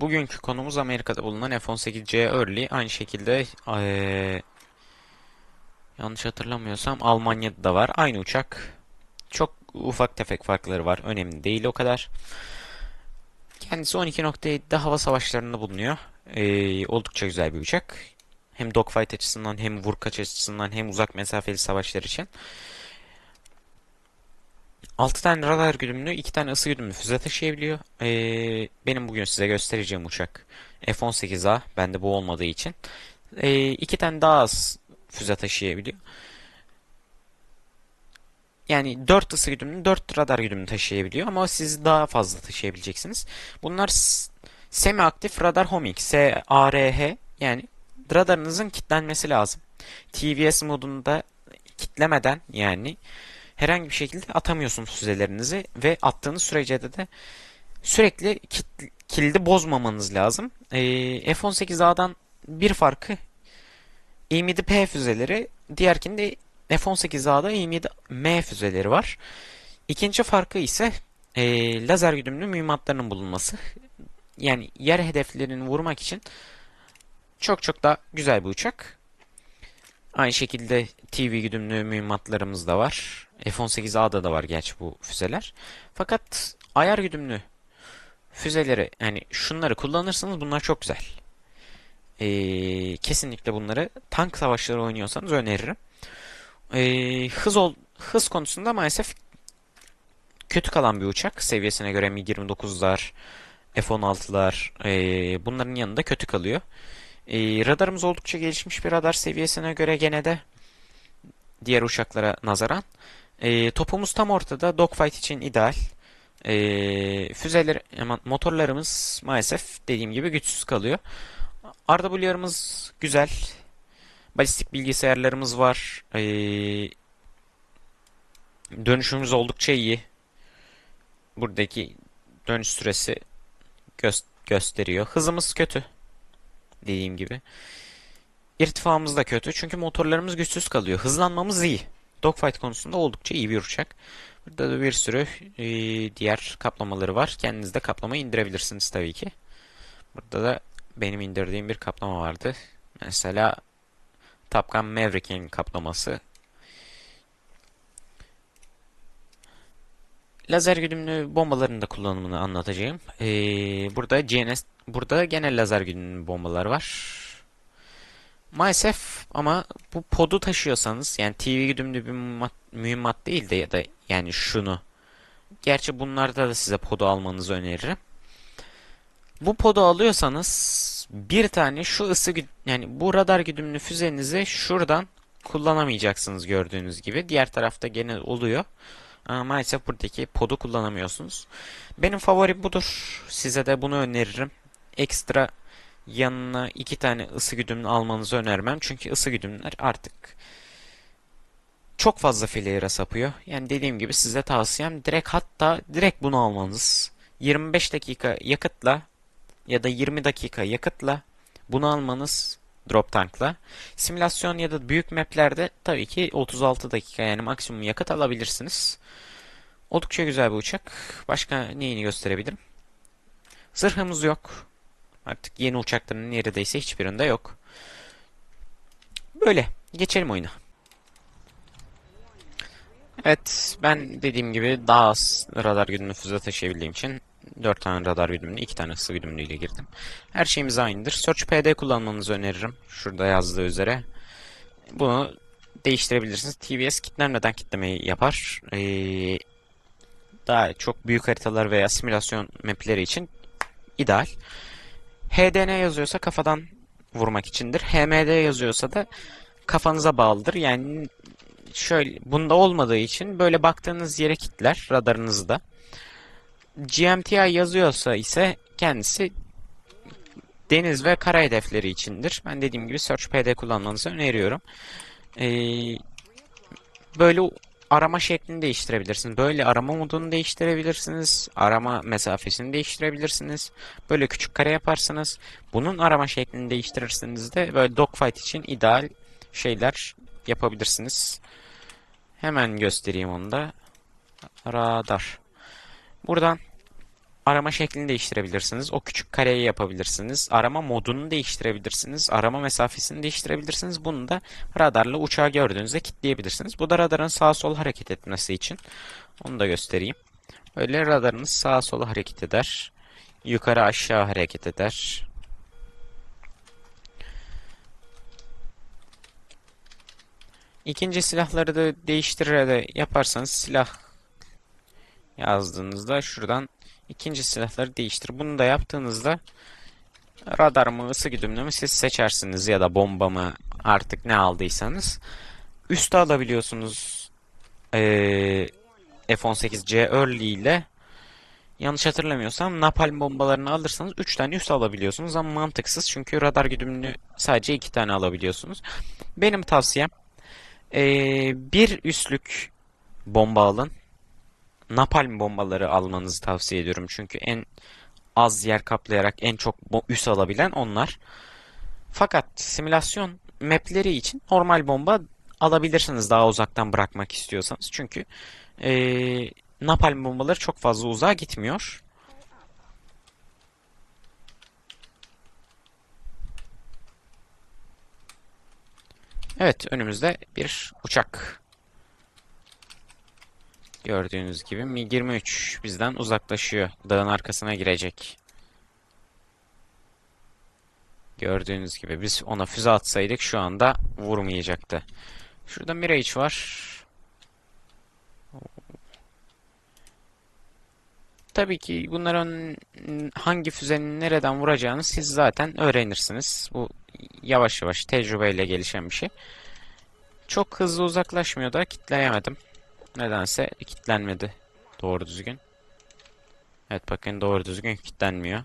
Bugünkü konumuz Amerika'da bulunan F-18C Early. Aynı şekilde eee, yanlış hatırlamıyorsam Almanya'da da var. Aynı uçak. Çok ufak tefek farkları var. Önemli değil o kadar. Kendisi 12.7'de hava savaşlarında bulunuyor. Eee, oldukça güzel bir uçak. Hem dogfight açısından hem vurkaç açısından hem uzak mesafeli savaşlar için. 6 tane radar güdümlü, 2 tane ısı güdümlü füze taşıyabiliyor. Ee, benim bugün size göstereceğim uçak F-18A. Bende bu olmadığı için. Ee, 2 tane daha az füze taşıyabiliyor. Yani 4 ısı güdümlü, 4 radar güdümlü taşıyabiliyor ama siz daha fazla taşıyabileceksiniz. Bunlar semi aktif radar homing, SARH yani radarınızın kilitlenmesi lazım. TVS modunda kitlemeden yani herhangi bir şekilde atamıyorsunuz füzelerinizi ve attığınız sürece de, de sürekli kilidi bozmamanız lazım. Ee, F-18A'dan bir farkı E-7P füzeleri, diğerkinde F-18A'da E-7M füzeleri var. İkinci farkı ise ee, lazer güdümlü mühimmatlarının bulunması. Yani yer hedeflerini vurmak için çok çok da güzel bir uçak. Aynı şekilde TV güdümlü mühimmatlarımız da var. F-18A'da da var gerçi bu füzeler. Fakat ayar güdümlü füzeleri yani şunları kullanırsanız bunlar çok güzel. Ee, kesinlikle bunları tank savaşları oynuyorsanız öneririm. Ee, hız ol, hız konusunda maalesef kötü kalan bir uçak. Seviyesine göre MiG-29'lar, F-16'lar ee, bunların yanında kötü kalıyor. Ee, radarımız oldukça gelişmiş bir radar seviyesine göre gene de diğer uçaklara nazaran. Ee, topumuz tam ortada. Dogfight için ideal. Ee, füzeler, motorlarımız maalesef dediğim gibi güçsüz kalıyor. RW'larımız güzel. Balistik bilgisayarlarımız var. Ee, dönüşümüz oldukça iyi. Buradaki dönüş süresi gö- gösteriyor. Hızımız kötü. Dediğim gibi. İrtifamız da kötü çünkü motorlarımız güçsüz kalıyor. Hızlanmamız iyi. Dogfight konusunda oldukça iyi bir uçak. Burada da bir sürü e, diğer kaplamaları var. Kendiniz de kaplama indirebilirsiniz tabii ki. Burada da benim indirdiğim bir kaplama vardı. Mesela Top Maverick'in kaplaması. Lazer güdümlü bombaların da kullanımını anlatacağım. E, burada GNS, burada genel lazer güdümlü bombalar var. Maalesef ama bu podu taşıyorsanız yani TV güdümlü bir mühimmat, mühimmat değil de ya da yani şunu. Gerçi bunlarda da size podu almanızı öneririm. Bu podu alıyorsanız bir tane şu ısı yani bu radar güdümlü füzenizi şuradan kullanamayacaksınız gördüğünüz gibi. Diğer tarafta gene oluyor. Ama maalesef buradaki podu kullanamıyorsunuz. Benim favorim budur. Size de bunu öneririm. Ekstra yanına iki tane ısı güdümlü almanızı önermem. Çünkü ısı güdümler artık çok fazla flare'a sapıyor. Yani dediğim gibi size tavsiyem direkt hatta direkt bunu almanız. 25 dakika yakıtla ya da 20 dakika yakıtla bunu almanız drop tankla. Simülasyon ya da büyük maplerde tabii ki 36 dakika yani maksimum yakıt alabilirsiniz. Oldukça güzel bir uçak. Başka neyini gösterebilirim? Zırhımız yok. Artık yeni uçakların neredeyse hiçbirinde yok. Böyle. Geçelim oyuna. Evet, ben dediğim gibi daha az radar güdümlü füze taşıyabildiğim için 4 tane radar güdümlü, 2 tane ısı güdümlü ile girdim. Her şeyimiz aynıdır. Search PD kullanmanızı öneririm. Şurada yazdığı üzere. Bunu değiştirebilirsiniz. TVS kitlenmeden kitlemeyi yapar. Ee, daha çok büyük haritalar veya simülasyon mapleri için ideal. HDN yazıyorsa kafadan vurmak içindir. HMD yazıyorsa da kafanıza bağlıdır. Yani şöyle bunda olmadığı için böyle baktığınız yere kitler radarınızı da. GMTI yazıyorsa ise kendisi deniz ve kara hedefleri içindir. Ben dediğim gibi Search PD kullanmanızı öneriyorum. Ee, böyle arama şeklini değiştirebilirsiniz. Böyle arama modunu değiştirebilirsiniz. Arama mesafesini değiştirebilirsiniz. Böyle küçük kare yaparsınız. Bunun arama şeklini değiştirirsiniz de böyle dogfight için ideal şeyler yapabilirsiniz. Hemen göstereyim onu da. Radar. Buradan arama şeklini değiştirebilirsiniz. O küçük kareyi yapabilirsiniz. Arama modunu değiştirebilirsiniz. Arama mesafesini değiştirebilirsiniz. Bunu da radarla uçağı gördüğünüzde kilitleyebilirsiniz. Bu da radarın sağa sola hareket etmesi için. Onu da göstereyim. Böyle radarınız sağa sola hareket eder. Yukarı aşağı hareket eder. İkinci silahları da değiştirerek yaparsanız silah yazdığınızda şuradan ikinci silahları değiştir. Bunu da yaptığınızda radar mı ısı güdümlü mü siz seçersiniz ya da bomba mı artık ne aldıysanız. Üste alabiliyorsunuz ee, F-18C Early ile yanlış hatırlamıyorsam napalm bombalarını alırsanız 3 tane üst alabiliyorsunuz ama mantıksız çünkü radar güdümlü sadece 2 tane alabiliyorsunuz. Benim tavsiyem ee, bir üstlük bomba alın. Napalm bombaları almanızı tavsiye ediyorum. Çünkü en az yer kaplayarak en çok üs alabilen onlar. Fakat simülasyon mapleri için normal bomba alabilirsiniz daha uzaktan bırakmak istiyorsanız. Çünkü ee, napalm bombaları çok fazla uzağa gitmiyor. Evet, önümüzde bir uçak. Gördüğünüz gibi Mi-23 bizden uzaklaşıyor. Dağın arkasına girecek. Gördüğünüz gibi biz ona füze atsaydık şu anda vurmayacaktı. Şurada Mirage var. Tabii ki bunların hangi füzenin nereden vuracağını siz zaten öğrenirsiniz. Bu yavaş yavaş tecrübeyle gelişen bir şey. Çok hızlı uzaklaşmıyor da kitleyemedim. Nedense kilitlenmedi doğru düzgün. Evet bakın doğru düzgün kilitlenmiyor.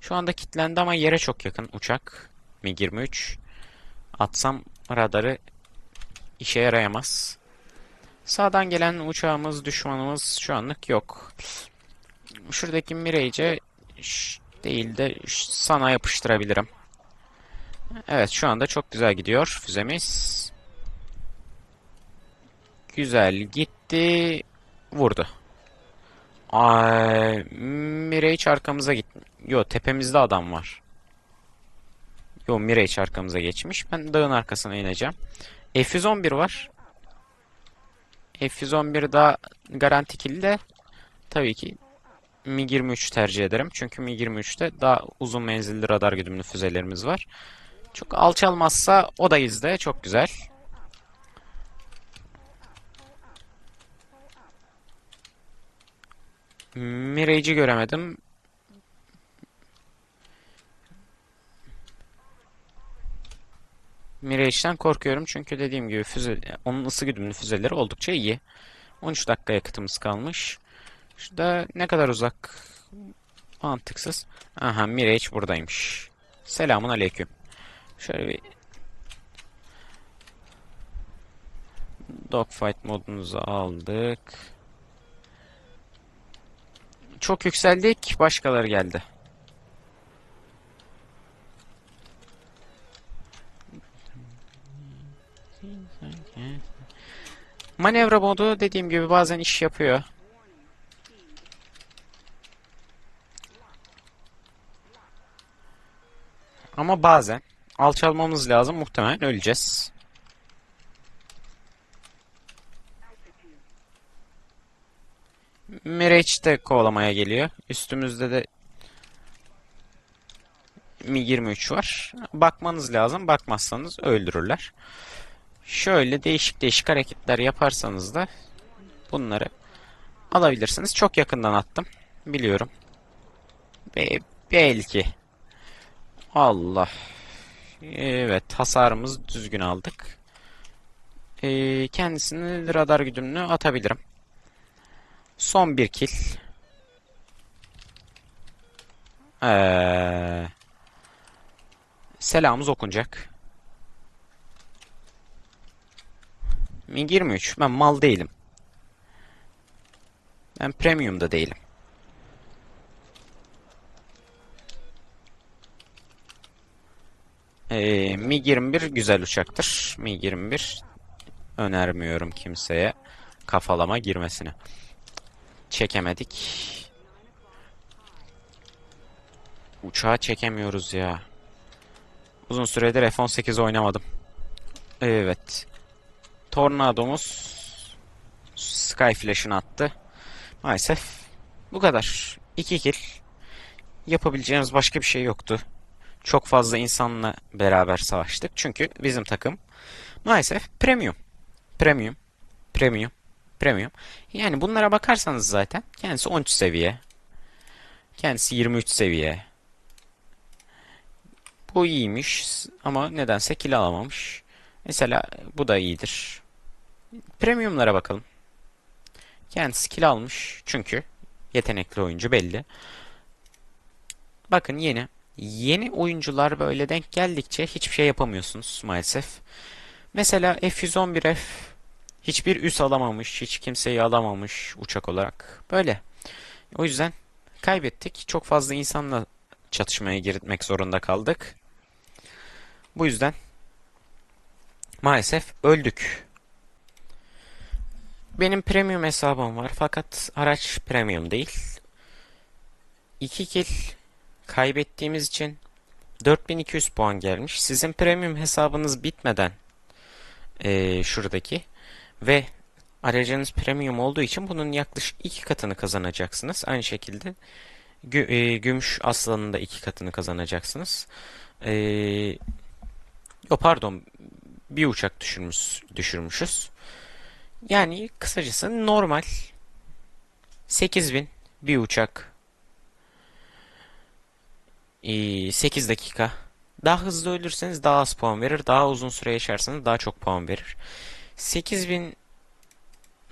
Şu anda kilitlendi ama yere çok yakın uçak. Mi-23. Atsam radarı işe yarayamaz. Sağdan gelen uçağımız, düşmanımız şu anlık yok. Şuradaki Mirage'e değil de sana yapıştırabilirim. Evet şu anda çok güzel gidiyor füzemiz. Güzel gitti. Vurdu. Ay, Mirage arkamıza gitti. Yo tepemizde adam var. Yo Mirage arkamıza geçmiş. Ben dağın arkasına ineceğim. F111 var. F111 daha garanti de tabii ki Mi-23 tercih ederim. Çünkü Mi-23'te daha uzun menzilli radar güdümlü füzelerimiz var. Çok alçalmazsa o da izle. Çok güzel. Mirage'i göremedim. Mirage'den korkuyorum çünkü dediğim gibi füze, onun ısı güdümlü füzeleri oldukça iyi. 13 dakika yakıtımız kalmış. Şurada ne kadar uzak mantıksız. Aha Mirage buradaymış. Selamun aleyküm. Şöyle bir Dogfight modumuzu aldık. Çok yükseldik. Başkaları geldi. Manevra modu dediğim gibi bazen iş yapıyor. Ama bazen alçalmamız lazım. Muhtemelen öleceğiz. Mirage de kovalamaya geliyor. Üstümüzde de Mi-23 var. Bakmanız lazım. Bakmazsanız öldürürler. Şöyle değişik değişik hareketler yaparsanız da bunları alabilirsiniz. Çok yakından attım. Biliyorum. Be belki. Allah. Evet hasarımızı düzgün aldık. Ee, kendisini radar güdümlü atabilirim. Son bir kill. Ee, selamımız okunacak. Mi-23. Ben mal değilim. Ben premium da değilim. Ee, Mi-21 güzel uçaktır. Mi-21 önermiyorum kimseye kafalama girmesini. Çekemedik. Uçağı çekemiyoruz ya. Uzun süredir F-18 oynamadım. Evet. Tornadomuz Sky Flash'ını attı. Maalesef bu kadar. 2 kill. Yapabileceğimiz başka bir şey yoktu. Çok fazla insanla beraber savaştık. Çünkü bizim takım maalesef premium. Premium. Premium. Premium. Yani bunlara bakarsanız zaten kendisi 13 seviye. Kendisi 23 seviye. Bu iyiymiş ama nedense kill alamamış. Mesela bu da iyidir. Premiumlara bakalım. Kendisi kill almış çünkü yetenekli oyuncu belli. Bakın yeni. Yeni oyuncular böyle denk geldikçe hiçbir şey yapamıyorsunuz maalesef. Mesela F-111F hiçbir üs alamamış, hiç kimseyi alamamış uçak olarak. Böyle. O yüzden kaybettik. Çok fazla insanla çatışmaya girmek zorunda kaldık. Bu yüzden maalesef öldük. Benim premium hesabım var fakat araç premium değil. 2 kill kaybettiğimiz için 4200 puan gelmiş. Sizin premium hesabınız bitmeden eee, şuradaki ve aracınız premium olduğu için bunun yaklaşık iki katını kazanacaksınız. Aynı şekilde gü- eee, gümüş aslanın da iki katını kazanacaksınız. Eee yo pardon bir uçak düşürmüş, düşürmüşüz. Yani kısacası normal 8000 bir uçak eee, 8 dakika. Daha hızlı ölürseniz daha az puan verir. Daha uzun süre yaşarsanız daha çok puan verir. 8000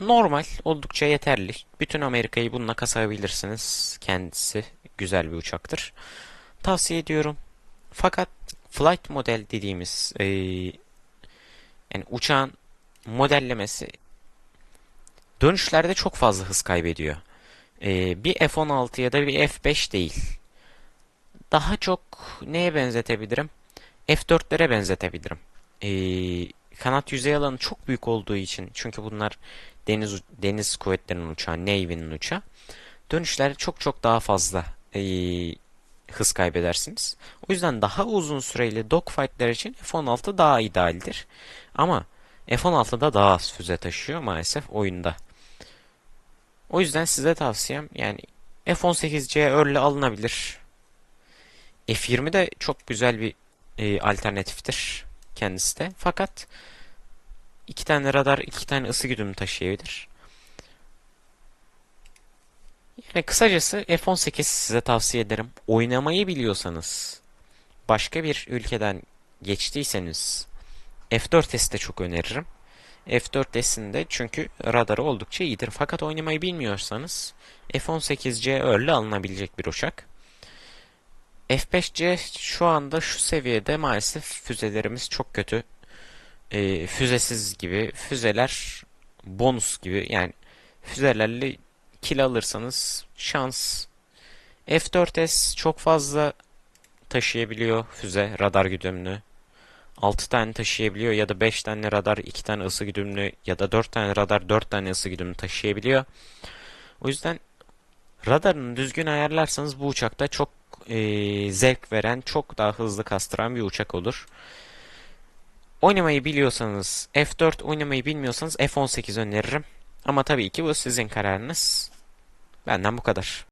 normal, oldukça yeterli. Bütün Amerika'yı bununla kasabilirsiniz. Kendisi güzel bir uçaktır. Tavsiye ediyorum. Fakat flight model dediğimiz eee, yani uçağın modellemesi dönüşlerde çok fazla hız kaybediyor. Eee, bir F-16 ya da bir F-5 değil. Daha çok neye benzetebilirim? F-4'lere benzetebilirim. Ee, kanat yüzey alanı çok büyük olduğu için çünkü bunlar deniz deniz kuvvetlerinin uçağı, Navy'nin uçağı. Dönüşlerde çok çok daha fazla ee, hız kaybedersiniz. O yüzden daha uzun süreli dogfight'ler için F-16 daha idealdir. Ama F-16'da daha az füze taşıyor maalesef oyunda. O yüzden size tavsiyem yani F-18C early alınabilir. F20 de çok güzel bir e, alternatiftir kendisi de. Fakat iki tane radar, iki tane ısı güdümü taşıyabilir. Yani kısacası F18 size tavsiye ederim. Oynamayı biliyorsanız, başka bir ülkeden geçtiyseniz F4S'i de çok öneririm. F4S'in de çünkü radarı oldukça iyidir. Fakat oynamayı bilmiyorsanız F18C early alınabilecek bir uçak. F5C şu anda şu seviyede maalesef füzelerimiz çok kötü. Ee, füzesiz gibi. Füzeler bonus gibi. Yani füzelerle kill alırsanız şans. F4S çok fazla taşıyabiliyor füze radar güdümlü. 6 tane taşıyabiliyor ya da 5 tane radar, 2 tane ısı güdümlü ya da 4 tane radar, 4 tane ısı güdümlü taşıyabiliyor. O yüzden radarını düzgün ayarlarsanız bu uçakta çok eee, zevk veren, çok daha hızlı kastıran bir uçak olur. Oynamayı biliyorsanız F4, oynamayı bilmiyorsanız F18 öneririm. Ama tabii ki bu sizin kararınız. Benden bu kadar.